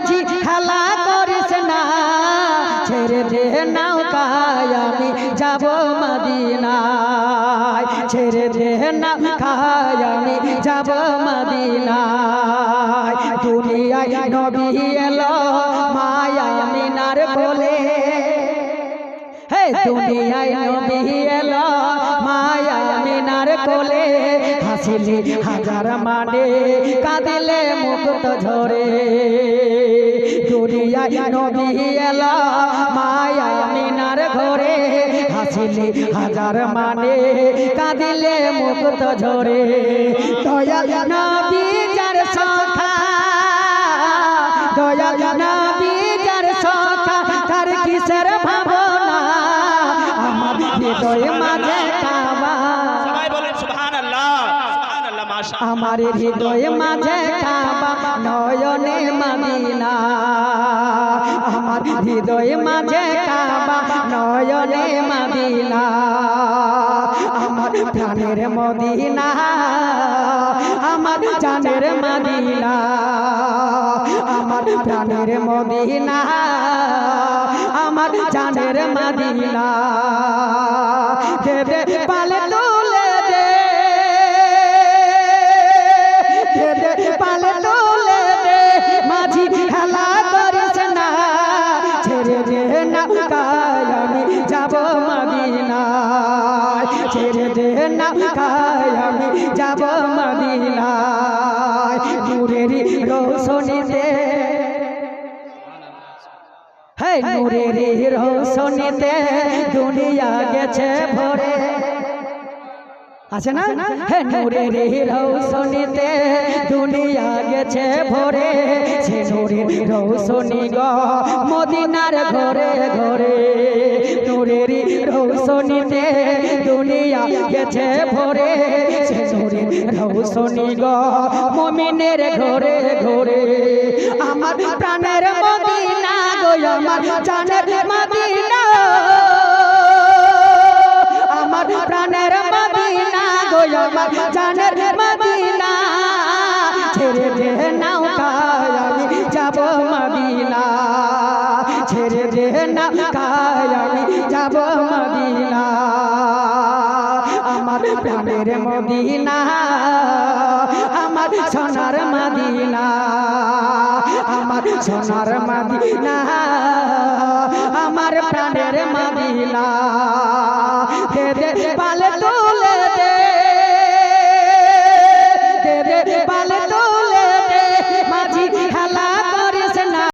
মাঝি খেলা করিস না। ছেড়ে দে নৌকায় আমি যাব মদিনায়। ছেড়ে দে নৌকায় আমি যাব মদিনায়। দুনিয়ায় নবী এলো মায়া মিনার কোলে। হে দুনিয়ায় নবী এলো মায়া মিনার কোলে। হাসিলি হাজার মানে কাঁদিলে মুক্ত ঝরে। দুনিয়ায় নবী এলো মায়া মিনার ঘরে হাসিলি হাজার মানে কাঁদিলে মুক্ত ঝরে। দয়াল নবী যার সখা দয়াল নবী যার সখা তার কিসের ভাবনা? আমার হৃদয় মাঝে আমার হৃদয় মাঝে কাবা নয়নে মদিনা। আমার হৃদয় মাঝে কাবা নয়নে মদিনা। আমার প্রাণের মদিনা। আমার জানের মদিনা। আমার প্রাণের মদিনা। আমার জানের মদিনা। ছেড়ে দে না কায় আমি যাব মদিনা নূরের রোশনীতে। হে নূরের রোশনীতে দুনিয়া গেছে ভরে। আছে না? হে নূরের রৌশনীতে দুনিয়া গেছে ভরে। সে নূরের রৌশনী গ, মদিনার ঘরে ঘরে। নূরের রৌশনীতে দুনিয়া গেছে ভরে। সে নূরের রৌশনী গ, মমিনের ঘরে ঘরে। আমার প্রাণের মদিনা গো, আমার জানের মদিনা আমার প্রাণের মদিনা গো, আমার জানের মদিনা। ছেড়ে দে নৌকায় আমি যাব মদিনা। ছেড়ে দে নৌকায় আমি যাব মদিনা। আমার প্রাণের মদিনা, আমার সোনার মদিনা, আমার সোনার মদিনা, আমার প্রাণের মদিনা।